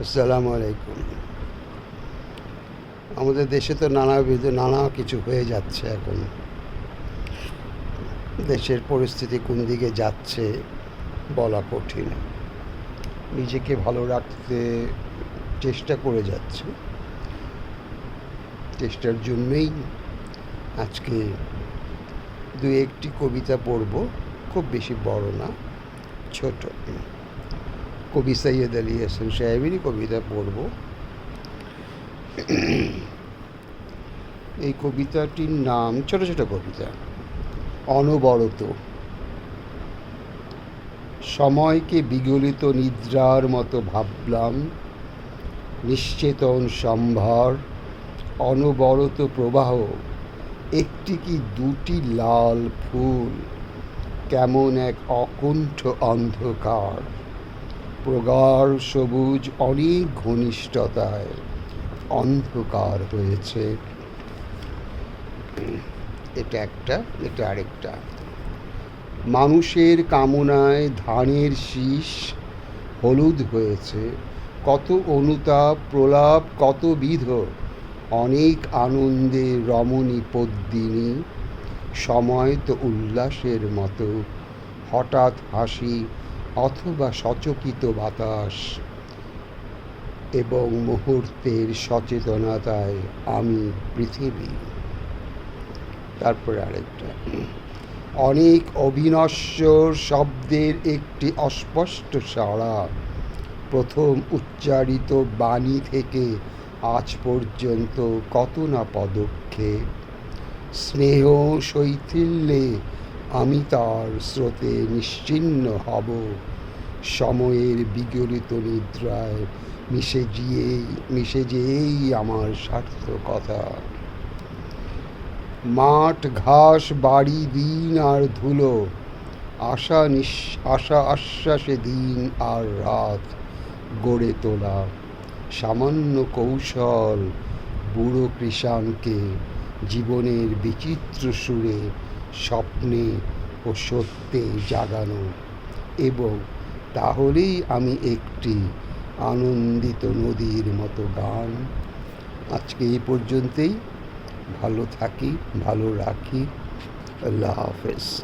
আসসালামু আলাইকুম। আমাদের দেশে তো নানাবিধ নানা কিছু হয়ে যাচ্ছে এখন। দেশের পরিস্থিতি কোন দিকে যাচ্ছে বলা কঠিন। নিজেকে ভালো রাখতে চেষ্টা করে যাচ্ছে। চেষ্টার জন্যেই আজকে দু একটি কবিতা পড়ব, খুব বেশি বড় না, ছোট। কবি সৈয়দ আলী হাসান সাহেবেরই কবিতা পড়ব। এই কবিতাটির নাম, ছোট ছোট কবিতা। অনবরত। সময়কে বিগলিত নিদ্রার মতো ভাবলাম, নিশ্চেতন সম্ভার, অনবরত প্রবাহ, একটি কি দুটি লাল ফুল, কেমন এক অকুণ্ঠ অন্ধকার। প্রগাঢ় সবুজ অনেক ঘনিষ্ঠতায় অন্ধকার হয়েছে। এটা একটা, এটা আরেকটা। মানুষের কামনায় ধানের শীষ হলুদ হয়েছে। কত অনুতাপ, প্রলাপ, কত বিধ, অনেক আনন্দে রমণী পদ্মিনী, সময় তো উল্লাসের মতো। হঠাৎ হাসি অথবা সচকিত বাতাস এবং মুহূর্তের সচেতনতায় আমি পৃথিবী। তারপরে আরেকটা। অনেক অবিনশ্বর শব্দের একটি অস্পষ্ট সাড়া প্রথম উচ্চারিত বাণী থেকে আজ পর্যন্ত কত না পদক্ষেপ। স্নেহ, শৈথিল্যে আমি তার স্রোতে নিশ্চিন্ন হব। সময়ের বিগলিত নিদ্রায় মিশে গিয়েই মিশে যেয়েই আমার সার্থকতা। মাঠ, ঘাস, বাড়ি, দিন আর ধুলো, আশা নিঃ আশা আশ্বাসে দিন আর রাত গড়ে তোলা। সামান্য কৌশল বুড়ো কৃষাণকে জীবনের বিচিত্র সুরে স্বপ্নে ও সত্যে জাগানো এবং তাহলেই আমি একটি আনন্দিত নদীর মতো গান। আজকে এই পর্যন্তই। ভালো থাকি, ভালো রাখি। আল্লাহ হাফেজ।